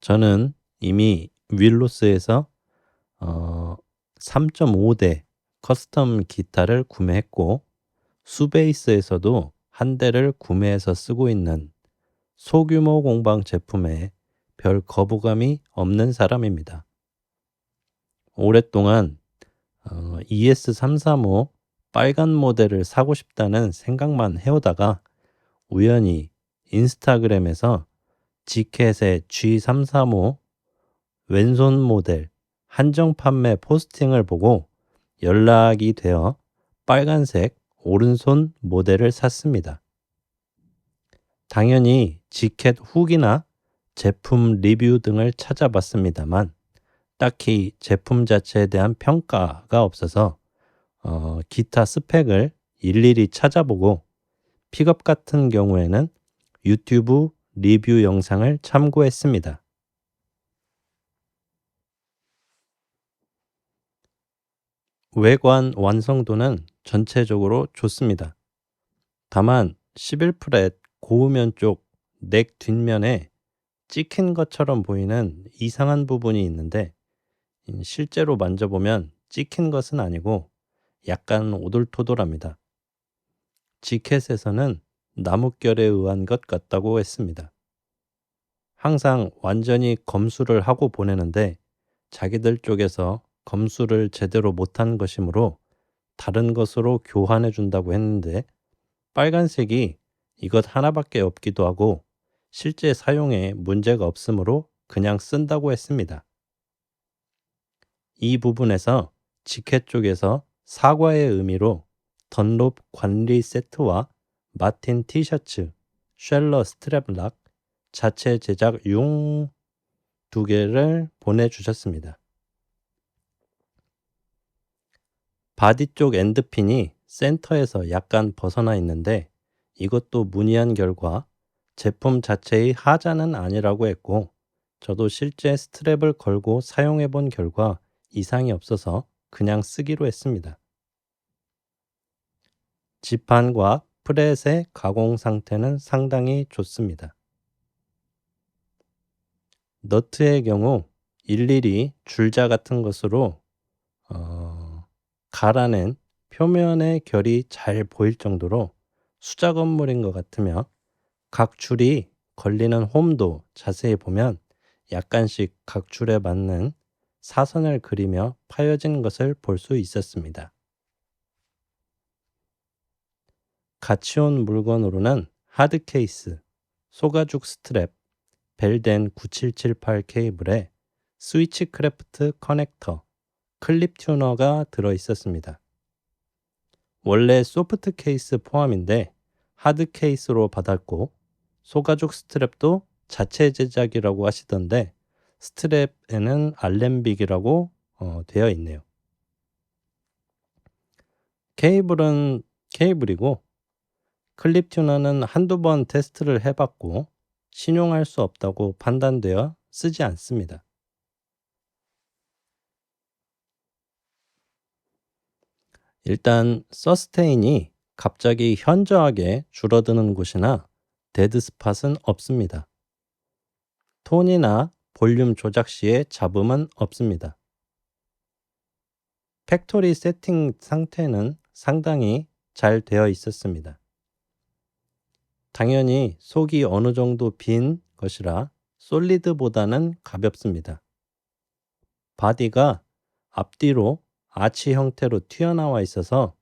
저는 이미 윌로스에서 어 3.5대 커스텀 기타를 구매했고 수베이스에서도 한 대를 구매해서 쓰고 있는 소규모 공방 제품에 별 거부감이 없는 사람입니다. 오랫동안 어, ES335 빨간 모델을 사고 싶다는 생각만 해오다가 우연히 인스타그램에서 지켓의 G335 왼손 모델 한정 판매 포스팅을 보고 연락이 되어 빨간색 오른손 모델을 샀습니다. 당연히 지켓 후기나 제품 리뷰 등을 찾아봤습니다만 딱히 제품 자체에 대한 평가가 없어서 어, 기타 스펙을 일일이 찾아보고 픽업 같은 경우에는 유튜브 리뷰 영상을 참고했습니다. 외관 완성도는 전체적으로 좋습니다. 다만 11프렛 고음면 쪽 넥 뒷면에 찍힌 것처럼 보이는 이상한 부분이 있는데 실제로 만져보면 찍힌 것은 아니고 약간 오돌토돌합니다. 지켓에서는 나뭇결에 의한 것 같다고 했습니다. 항상 완전히 검수를 하고 보내는데 자기들 쪽에서 검수를 제대로 못한 것이므로 다른 것으로 교환해 준다고 했는데 빨간색이 이것 하나밖에 없기도 하고 실제 사용에 문제가 없으므로 그냥 쓴다고 했습니다. 이 부분에서 지켓 쪽에서 사과의 의미로 던롭 관리 세트와 마틴 티셔츠, 쉘러 스트랩락, 자체 제작 용 두 개를 보내주셨습니다. 바디 쪽 엔드핀이 센터에서 약간 벗어나 있는데 이것도 문의한 결과 제품 자체의 하자는 아니라고 했고 저도 실제 스트랩을 걸고 사용해 본 결과 이상이 없어서 그냥 쓰기로 했습니다. 지판과 프렛의 가공 상태는 상당히 좋습니다. 너트의 경우 일일이 줄자 같은 것으로 어, 갈아낸 표면의 결이 잘 보일 정도로 수작 업물인 것 같으며 각 줄이 걸리는 홈도 자세히 보면 약간씩 각 줄에 맞는 사선을 그리며 파여진 것을 볼 수 있었습니다. 같이 온 물건으로는 하드 케이스, 소가죽 스트랩, 벨덴 9778 케이블에 스위치 크래프트 커넥터, 클립 튜너가 들어 있었습니다. 원래 소프트 케이스 포함인데 하드 케이스로 받았고 소가죽 스트랩도 자체 제작이라고 하시던데 스트랩에는 알렌빅이라고 어, 되어 있네요. 케이블은 케이블이고 클립 튜너는 한두 번 테스트를 해봤고 신용할 수 없다고 판단되어 쓰지 않습니다. 일단 서스테인이 갑자기 현저하게 줄어드는 곳이나 데드 스팟은 없습니다. 톤이나 볼륨 조작 시에 잡음은 없습니다. 팩토리 세팅 상태는 상당히 잘 되어 있었습니다. 당연히 속이 어느 정도 빈 것이라 솔리드보다는 가볍습니다. 바디가 앞뒤로 아치 형태로 튀어나와 있어서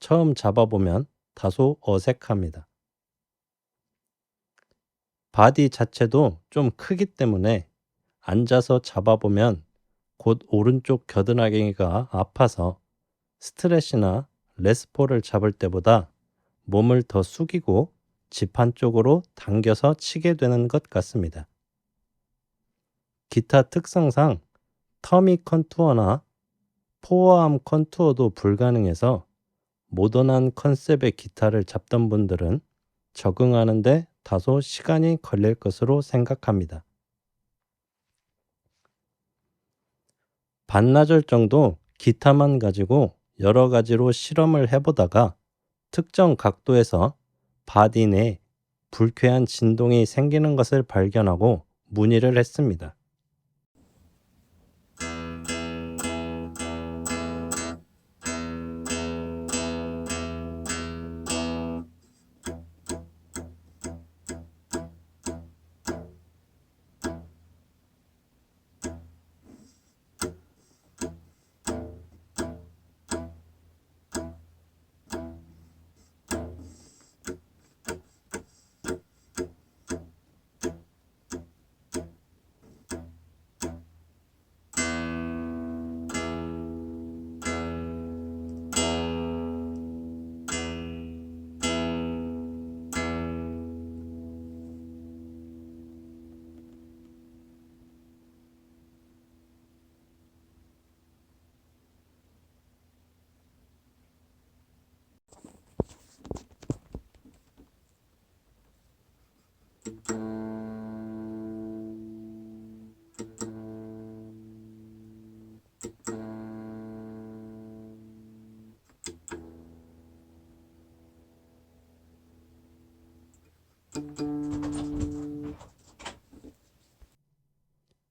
처음 잡아보면 다소 어색합니다. 바디 자체도 좀 크기 때문에 앉아서 잡아보면 곧 오른쪽 겨드랑이가 아파서 스트레시나 레스포를 잡을 때보다 몸을 더 숙이고 지판 쪽으로 당겨서 치게 되는 것 같습니다. 기타 특성상 터미 컨투어나 포어암 컨투어도 불가능해서 모던한 컨셉의 기타를 잡던 분들은 적응하는데 다소 시간이 걸릴 것으로 생각합니다. 반나절 정도 기타만 가지고 여러 가지로 실험을 해보다가 특정 각도에서 바디 내 불쾌한 진동이 생기는 것을 발견하고 문의를 했습니다.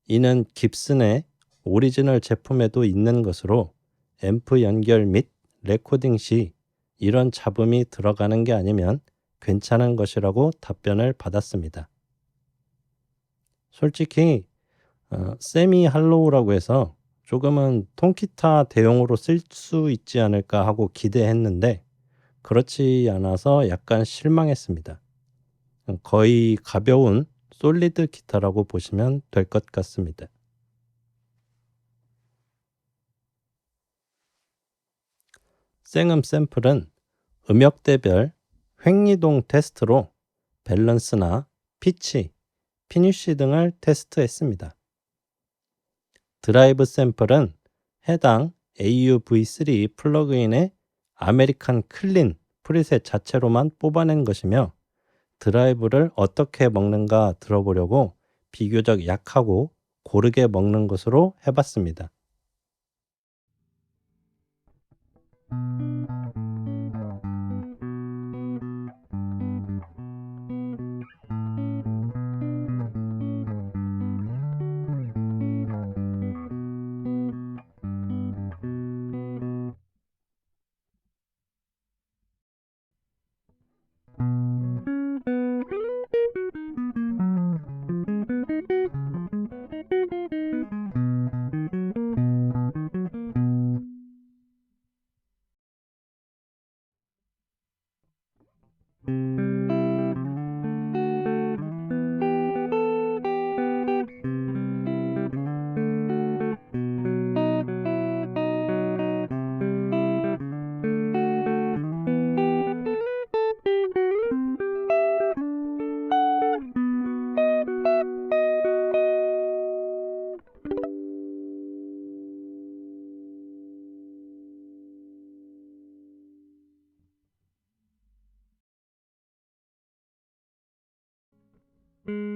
이는 깁슨의 오리지널 제품에도 있는 것으로 앰프 연결 및 레코딩 시 이런 잡음이 들어가는 게 아니면 괜찮은 것이라고 답변을 받았습니다. 솔직히 어, 세미 할로우라고 해서 조금은 통기타 대용으로 쓸 수 있지 않을까 하고 기대했는데 그렇지 않아서 약간 실망했습니다. 거의 가벼운 솔리드 기타라고 보시면 될 것 같습니다. 생음 샘플은 음역대별 횡이동 테스트로 밸런스나 피치, 피니쉬 등을 테스트했습니다. 드라이브 샘플은 해당 AUV3 플러그인의 아메리칸 클린 프리셋 자체로만 뽑아낸 것이며 드라이브를 어떻게 먹는가 들어보려고 비교적 약하고 고르게 먹는 것으로 해봤습니다. Mm-hmm.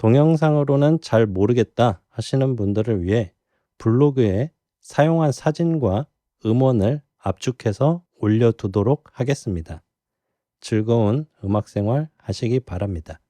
동영상으로는 잘 모르겠다 하시는 분들을 위해 블로그에 사용한 사진과 음원을 압축해서 올려두도록 하겠습니다. 즐거운 음악 생활 하시기 바랍니다.